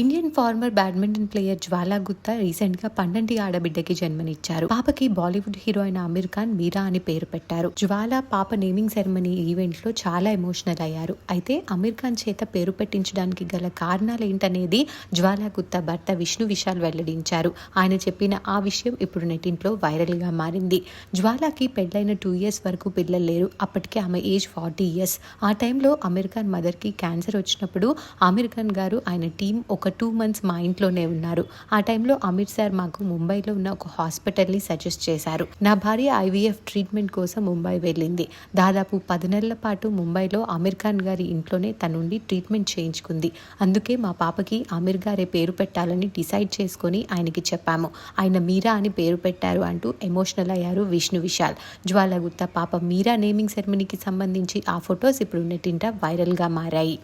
Indian former badminton player Jwala Gutta రీసెంట్గా పండంటి ఆడబిడ్డకి జన్మనిచ్చారు. పాపకి బాలీవుడ్ హీరోయిన్ అమీర్ ఖాన్ మీరా అని పేరు పెట్టారు. జ్వాలా పాప నేమింగ్ సెరమనీ ఈవెంట్లో చాలా ఎమోషనల్ అయ్యారు. అయితే అమీర్ ఖాన్ చేత పేరు పెట్టించడానికి గల కారణాలు ఏంటనేది జ్వాలా గుత్తా భర్త విష్ణు విశాల్ వెల్లడించారు. ఆయన చెప్పిన ఆ విషయం ఇప్పుడు నెటింట్లో వైరల్గా మారింది. జ్వాలాకి పెళ్ళైన టూ ఇయర్స్ వరకు పిల్లలు లేరు. అప్పటికే ఆమె ఏజ్ ఫార్టీ ఇయర్స్ ఆ టైంలో అమీర్ ఖాన్ మదర్కి క్యాన్సర్ వచ్చినప్పుడు అమీర్ ఖాన్ గారు ఆయన టీం ఒక టూ మంత్స్ మా ఇంట్లోనే ఉన్నారు. ఆ టైంలో అమిత్ సార్ మాకు ముంబైలో ఉన్న ఒక హాస్పిటల్ని సజెస్ట్ చేశారు. నా భార్య ఐవీఎఫ్ ట్రీట్మెంట్ కోసం ముంబై వెళ్ళింది. దాదాపు పది నెలల పాటు ముంబైలో అమీర్ ఖాన్ గారి ఇంట్లోనే తనుండి ట్రీట్మెంట్ చేయించుకుంది. అందుకే మా పాపకి అమీర్ గారే పేరు పెట్టాలని డిసైడ్ చేసుకొని ఆయనకి చెప్పాము. ఆయన మీరా అని పేరు పెట్టారు అంటూ ఎమోషనల్ అయ్యారు విష్ణు విశాల్. జ్వాలగుత్త పాప మీరా నేమింగ్ సెరమనీకి సంబంధించి ఆ ఫొటోస్ ఇప్పుడు నెట్టింట వైరల్గా మారాయి.